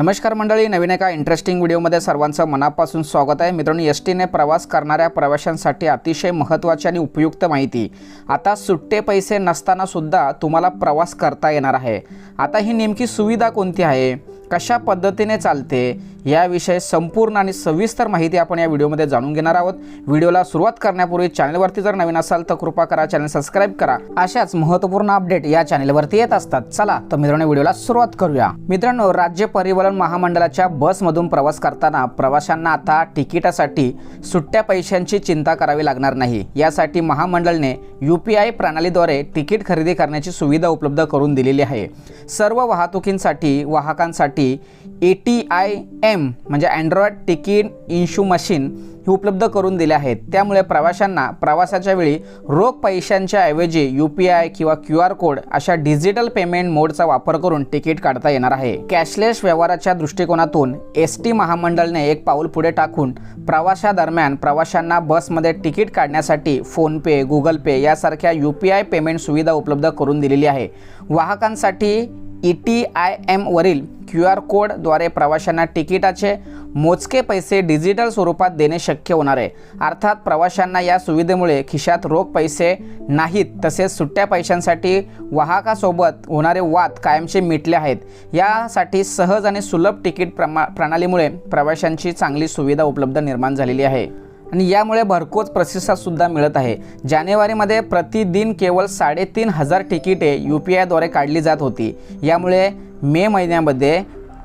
नमस्कार मंडळी नवीन एका इंटरेस्टिंग व्हिडिओमध्ये सर्वांचं मनापासून स्वागत आहे. मित्रांनो एस टीने प्रवास करणाऱ्या प्रवाशांसाठी अतिशय महत्त्वाची आणि उपयुक्त माहिती. आता सुट्टे पैसे नसताना सुद्धा तुम्हाला प्रवास करता येणार आहे. आता ही नेमकी सुविधा कोणती आहे? कशा पद्धतीने चालते? याविषयी संपूर्ण आणि सविस्तर माहिती आपण या व्हिडिओमध्ये जाणून घेणार आहोत. व्हिडिओला सुरुवात करण्यापूर्वी चॅनलवरती जर नवीन असाल तर कृपा करा चॅनल सबस्क्राईब करा. अशाच महत्त्वपूर्ण अपडेट या चॅनलवरती येत असतात. चला तर मित्रांनो व्हिडिओला सुरुवात करूया. मित्रांनो राज्य परिवहन महामंडळाच्या बसमधून प्रवास करताना प्रवाशांना आता तिकिटासाठी सुट्ट्या पैशांची चिंता करावी लागणार नाही. यासाठी महामंडळने यू पी आय प्रणालीद्वारे तिकीट खरेदी करण्याची सुविधा उपलब्ध करून दिलेली आहे. सर्व वाहतुकींसाठी वाहकांसाठी ए टी आय एम म्हणजे अँड्रॉइड तिकीट इन्शू मशीन ही उपलब्ध करून दिल्या आहेत. त्यामुळे प्रवाशांना प्रवासाच्या वेळी रोख पैशांच्या ऐवजी यू पी आय किंवा क्यू आर कोड अशा डिजिटल पेमेंट मोडचा वापर करून तिकीट काढता येणार आहे. कॅशलेस व्यवहाराच्या दृष्टिकोनातून एस टी महामंडळने एक पाऊल पुढे टाकून प्रवाशादरम्यान प्रवाशांना बसमध्ये तिकीट काढण्यासाठी फोनपे गुगल पे यासारख्या यू पी आय पेमेंट सुविधा उपलब्ध करून दिलेली आहे. वाहकांसाठी ई टी आय एमवरील क्यू आर कोडद्वारे प्रवाशांना तिकिटाचे मोजके पैसे डिजिटल स्वरूपात देणे शक्य होणार आहे. अर्थात प्रवाशांना या सुविधेमुळे खिशात रोख पैसे नाहीत तसेच सुट्ट्या पैशांसाठी वाहकासोबत होणारे वाद कायमचे मिटले आहेत. यासाठी सहज आणि सुलभ तिकीट प्रमा प्रणालीमुळे प्रवाशांची चांगली सुविधा उपलब्ध निर्माण झालेली आहे. आणि यामुळे भरकोच प्रतिसादसुद्धा मिळत आहे. जानेवारीमध्ये प्रतिदिन केवळ साडेतीन हजार तिकिटे यू पी आयद्वारे काढली जात होती. यामुळे मे महिन्यामध्ये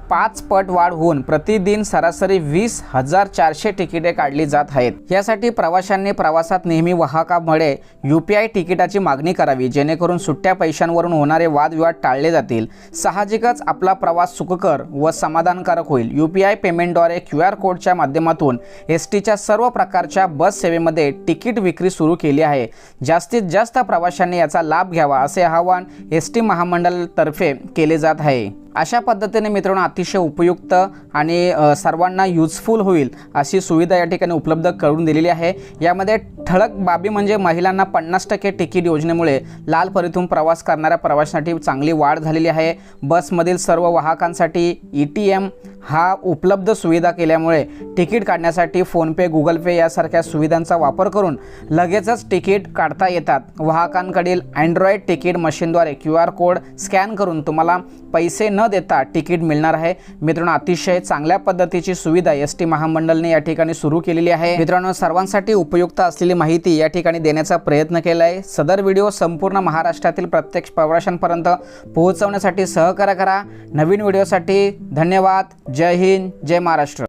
पाच पट वाढ होऊन प्रतिदिन सरासरी वीस हजार चारशे तिकिटे काढली जात आहेत. यासाठी प्रवाशांनी प्रवासात नेहमी वाहकामुळे यू पी आय तिकिटाची मागणी करावी जेणेकरून सुट्ट्या पैशांवरून होणारे वादविवाद टाळले जातील. साहजिकच आपला प्रवास सुखकर व समाधानकारक होईल. यू पी आय पेमेंटद्वारे क्यू आर कोडच्या माध्यमातून एस टीच्या सर्व प्रकारच्या बस सेवेमध्ये तिकीट विक्री सुरू केली आहे. जास्तीत जास्त प्रवाशांनी याचा लाभ घ्यावा असे आवाहन एस टी महामंडळातर्फे केले जात आहे. अशा पद्धतीने मित्रांनो अतिशय उपयुक्त आणि सर्वांना युजफुल होईल अशी सुविधा या ठिकाणी उपलब्ध करून दिलेली आहे. यामध्ये ठळक बाबी म्हणजे महिलांना पन्नास टक्के तिकीट योजनेमुळे लाल परीतून प्रवास करणाऱ्या प्रवाशांसाठी चांगली वाढ झालेली आहे. बसमधील सर्व वाहकांसाठी ई टी एम हा उपलब्ध सुविधा केल्यामुळे तिकीट काढण्यासाठी फोनपे गुगल पे यासारख्या सुविधांचा वापर करून लगेचच तिकीट काढता येतात. वाहकांकडील अँड्रॉइड तिकीट मशीनद्वारे क्यू आर कोड स्कॅन करून तुम्हाला पैसे न न देता तिकीट मिळणार आहे. मित्रांनो अतिशय चांगल्या पद्धतीची सुविधा एस टी महामंडळने या ठिकाणी सुरू केलेली आहे. मित्रांनो सर्वांसाठी उपयुक्त असलेली माहिती या ठिकाणी देण्याचा प्रयत्न केला आहे सदर व्हिडिओ संपूर्ण महाराष्ट्रातील प्रत्येक प्रवाशांपर्यंत पोहोचवण्यासाठी सहकार्य करा. नवीन व्हिडिओसाठी धन्यवाद. जय हिंद जय महाराष्ट्र.